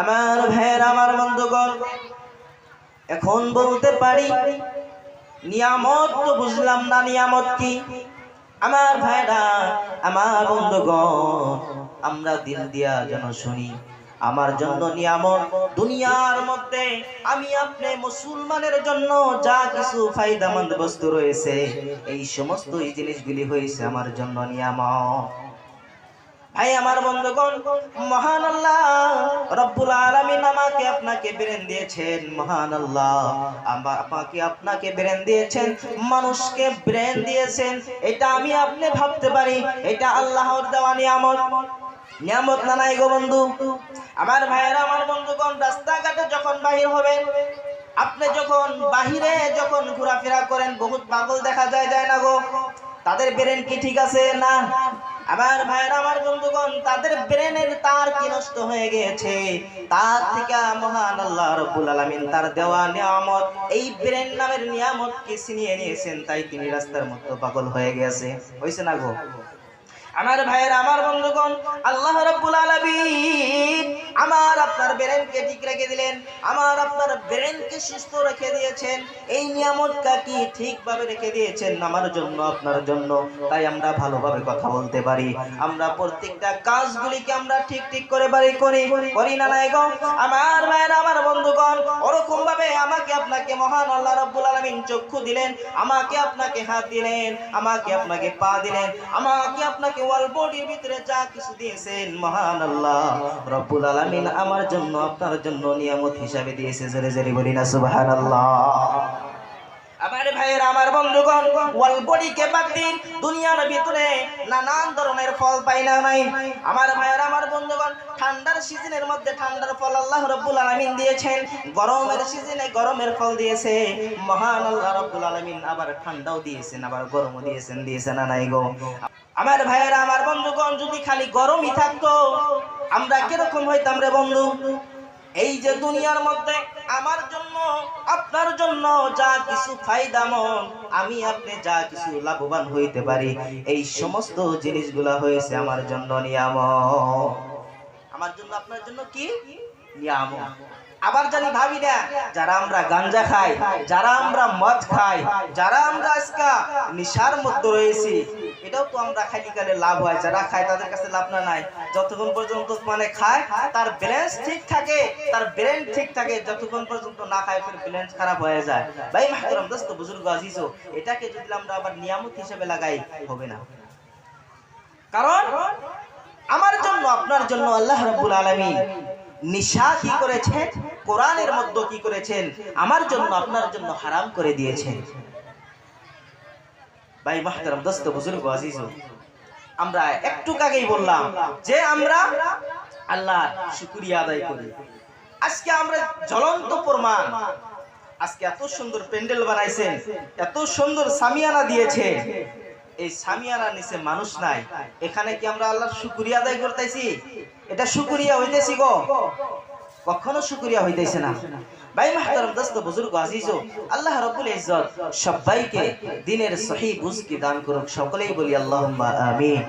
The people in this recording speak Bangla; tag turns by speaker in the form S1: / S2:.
S1: আমার ভাইয়ের, আমার বন্ধুগণ, এখন বলতে পারি, নিয়ামত তো বুঝলাম না, নিয়ামত কি? আমার ভাইরা আমার বন্ধুগণ, আমরা দিল দিয়া যেন শুনি। আমার জন্য নিয়ামত দুনিয়ার মধ্যে, আমি আপনি মুসলমানের জন্য যা কিছু ফায়দামন্দ বস্তু রয়েছে, এই সমস্ত এই জিনিসগুলি হয়েছে আমার জন্য নিয়ামত। ভাই আমার বন্ধুগণ মহান আল্লাহ রব্বুল আলামিন আমাকে আপনাকে ব্রেন দিয়েছেন মহান আল্লাহ আমা- আমাকে আপনাকে ব্রেন দিয়েছেন, মানুষকে ব্রেন দিয়েছেন, এটা আমি আপনি ভাবতে পারি, এটা আল্লাহর দেওয়া নিয়ামত। নিয়ামত না নাই গো বন্ধু? আমার ভাইয়েরা, আমার বন্ধুগণ, রাস্তাঘাটে যখন বাহির হবেন, আপনি যখন বাহিরে যখন ঘোরাফেরা করেন, বহুত পাগল দেখা যায় যায় না গো? তাদের ব্রেন কি ঠিক আছে না? আমার ভাইয়ের, আমার বন্ধুগণ, তাদের ব্রেনের তার কি নষ্ট হয়ে গিয়েছে? তার থেকে মহান আল্লাহ রব্বুল আলামিন তার দেওয়া নিয়ামত, এই ব্রেন নামের নিয়ামত কে ছিনিয়ে নিয়েছেন, তাই তিনি রাস্তার মতো পাগল হয়ে গেছে হইছে না গো? আমার ভাইয়ের, আমার বন্ধুগণ, আল্লাহ রাব্বুল আলামিন আমার আপনার ব্রেনকে ঠিক রেখে দিলেন, আমার আপনার ব্রেনকে সুস্থ রেখে দিয়েছেন, এই নিয়ামতটা কি ঠিকভাবে রেখে দিয়েছেন আমার জন্য, আপনার জন্য? তাই আমরা ভালোভাবে কথা বলতে পারি। আমরা প্রত্যেকটা কাজগুলিকে আমরা ঠিক ঠিক করে বাড়ি করি করি না নাই গো? আমার ভাইয়ের, আমার বন্ধুগণ ওরকম ভাবে আমাকে আপনাকে মহান আল্লাহ রাব্বুল আলামিন চক্ষু দিলেন, আমাকে আপনাকে হাত দিলেন, আমাকে আপনাকে পা দিলেন, আমাকে আপনাকে ওয়াল বডির ভিতরে যা কিছু দিয়েছেন মহান আল্লাহ রব্বুল আলামিন আমার জন্য, আপনার জন্য নিয়ামত হিসাবে দিয়েছে, জোরে জোরে বলি না, সুবহানাল্লাহ। আমার ভাইয়ের, আমার বন্ধুগণ, ওয়াল বডিকে বাদ দিন, দুনিয়ার ভিতরে নানান ধরনের ফল পাই না নাই। আমার ভাইয়ের, আমার বন্ধুগণ, ঠান্ডার সিজনের মধ্যে ঠান্ডার ফল আল্লাহ রব্বুল আলামিন দিয়েছেন, গরমের সিজনে গরমের ফল দিয়েছে। মহান আল্লাহ রব্বুল আলামিন আবার ঠান্ডাও দিয়েছেন, আবার গরমও দিয়েছেন দিয়েছেন না নাই গো? আমার ভাইয়েরা, আমার বন্ধুগণ, যদি খালি গরমই থাকতো, আমরা কীরকম হইতাম রে বন্ধু? এই যে দুনিয়ার মধ্যে আমার জন্য, আপনার জন্য যা কিছু ফায়দামন আমি আপনি যা কিছু লাভবান হইতে পারি, এই সমস্ত জিনিসগুলা হয়েছে আমার জন্য নিয়ামক আমার জন্য, আপনার জন্য কি? নিয়ামক আবার জানি ভাবি না, যারা আমরা গাঞ্জা খাই, যারা আমরা মদ খাই, যারা আমরা আজকা নিশার মধ্যে রয়েছি এটাও তো আমরা খালি কালে লাভ হয়, যারা খায় তাদের কাছে লাভ না, নাই। যতক্ষণ পর্যন্ত মানে খায়, তার ব্যালেন্স ঠিক থাকে, তার ব্রেন ঠিক থাকে, যতক্ষণ পর্যন্ত না খায় ফের ব্যালেন্স খারাপ হয়ে যায়। ভাই মাহতারাম, দোস্ত, বুজুর্গ আজিজো এটাকে যদি আমরা আবার নিয়ামত হিসেবে লাগাই, হবে না। কারণ, আমার জন্য, আপনার জন্য আল্লাহ রাব্বুল আলামিন নিশা কি করেছেন? কোরআনের মধ্যে কি করেছেন? আমার জন্য, আপনার জন্য হারাম করে দিয়েছেন। ভাই মাহতারাম, দোস্ত বুজুর্গ আজিজ। আমরা একটু আগেই বললাম যে আমরা আল্লাহ শুকরিয়া আদায় করি। আজকে আমরা জ্বলন্ত প্রমাণ। আজকে এত সুন্দর প্যান্ডেল বানাইছেন, এত সুন্দর সামিয়ানা দিয়েছে। এই সামিয়ানা নিচে মানুষ নাই। এখানে কি আমরা আল্লাহর শুকরিয়া আদায় করতেছি? এটা শুকরিয়া হইতেছি গো। কখনো শুকরিয়া হইতেছে না। ভাই মাহতারাম, দস্ত, বুজুর্গ আজিজো আল্লাহ রব্বুল ইজ্জত, সবাইকে দিনের সহি বুঝকে দান করুক, সকলেই বলি আল্লাহ আমিন।